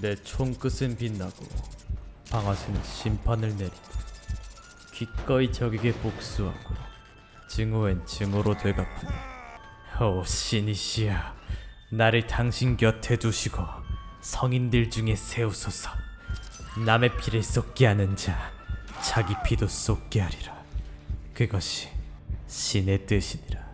내 총끝은 빛나고 방아쇠는 심판을 내린다. 기꺼이 적에게 복수하고 증오엔 증오로 되갚으니 오 시니시야 나를 당신 곁에 두시고 성인들 중에 세우소서 남의 피를 쏟게 하는 자 자기 피도 쏟게 하리라 그것이 신의 뜻이니라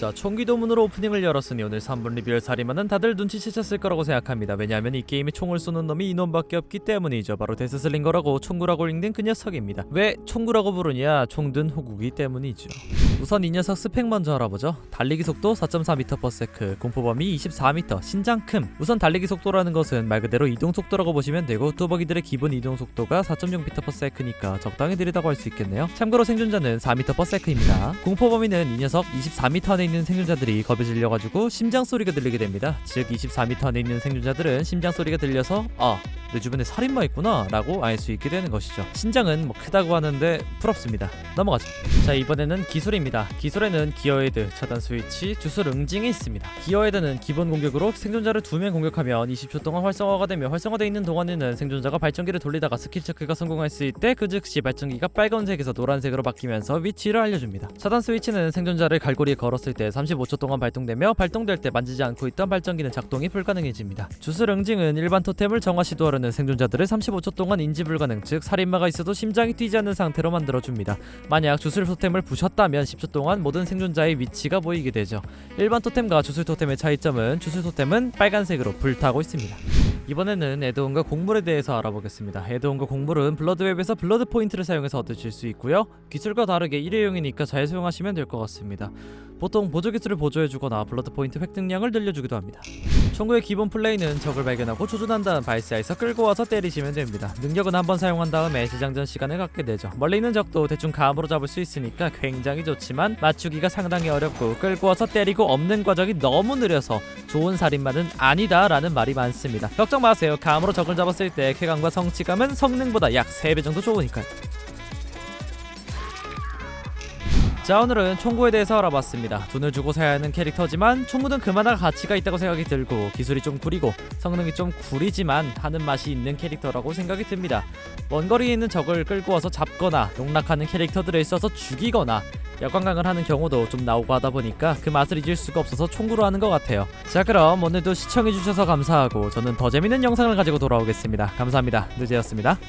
자 총기도문으로 오프닝을 열었으니 오늘 3분 리뷰를 살이면은 다들 눈치채셨을 거라고 생각합니다. 왜냐하면 이 게임에 총을 쏘는 놈이 인원밖에 없기 때문이죠. 바로 데스슬링거라고 총구라고 읽는 그 녀석입니다. 왜 총구라고 부르냐? 총든 호구기 때문이죠. 우선 이 녀석 스펙 먼저 알아보죠. 달리기 속도 4.4m/s 공포 범위 24m 신장 큼. 우선 달리기 속도라는 것은 말 그대로 이동 속도라고 보시면 되고 뚜벅이들의 기본 이동 속도가 4.0m/s니까 적당히 느리다고 할 수 있겠네요. 참고로 생존자는 4m/s입니다. 공포 범위는 이 녀석 24m 안에 있는 생존자들이 겁에 질려가지고 심장 소리가 들리게 됩니다. 즉 24m 안에 있는 생존자들은 심장 소리가 들려서 아. 내 주변에 살인마 있구나 라고 알 수 있게 되는 것이죠. 신장은 뭐 크다고 하는데 부럽습니다. 넘어가죠. 자 이번에는 기술입니다. 기술에는 기어헤드 차단 스위치 주술 응징이 있습니다. 기어헤드는 기본 공격으로 생존자를 두 명 공격하면 20초 동안 활성화가 되며 활성화되어 있는 동안에는 생존자가 발전기를 돌리다가 스킬 체크가 성공했을 때 그 즉시 발전기가 빨간색에서 노란색으로 바뀌면서 위치를 알려줍니다. 차단 스위치는 생존자를 갈고리에 걸었을 때 35초 동안 발동되며 발동될 때 만지지 않고 있던 발전기는 작동이 불가능해집니다. 주술 응징은 일반 토템을 정화 시도하 려는 생존자들을 35초 동안 인지 불가능 즉 살인마가 있어도 심장이 뛰지 않는 상태로 만들어줍니다 만약 주술 토템을 부셨다면 10초 동안 모든 생존자의 위치가 보이게 되죠 일반 토템과 주술 토템의 차이점은 주술 토템은 빨간색으로 불타고 있습니다 이번에는 에드온과 곡물에 대해서 알아보겠습니다. 에드온과 곡물은 블러드웹에서 블러드 포인트를 사용해서 얻으실 수 있고요. 기술과 다르게 일회용이니까 잘 사용하시면 될 것 같습니다. 보통 보조 기술을 보조해주거나 블러드 포인트 획득량을 늘려주기도 합니다. 총구의 기본 플레이는 적을 발견하고 조준한 다음 발사해서 끌고 와서 때리시면 됩니다. 능력은 한 번 사용한 다음에 재장전 시간을 갖게 되죠. 멀리 있는 적도 대충 감으로 잡을 수 있으니까 굉장히 좋지만 맞추기가 상당히 어렵고 끌고 와서 때리고 없는 과정이 너무 느려서 좋은 살인마는 아니다라는 말이 많습니다. 걱정 마세요. 감으로 적을 잡았을 때 쾌감과 성취감은 성능보다 약 3배 정도 좋으니까요. 자 오늘은 총구에 대해서 알아봤습니다. 돈을 주고 사야 하는 캐릭터지만 총구는 그만한 가치가 있다고 생각이 들고 기술이 좀 구리고 성능이 좀 구리지만 하는 맛이 있는 캐릭터라고 생각이 듭니다. 먼 거리에 있는 적을 끌고 와서 잡거나 농락하는 캐릭터들을 써서 죽이거나 역관광을 하는 경우도 좀 나오고 하다 보니까 그 맛을 잊을 수가 없어서 총구로 하는 것 같아요. 자 그럼 오늘도 시청해주셔서 감사하고 저는 더 재밌는 영상을 가지고 돌아오겠습니다. 감사합니다. 늦지였습니다.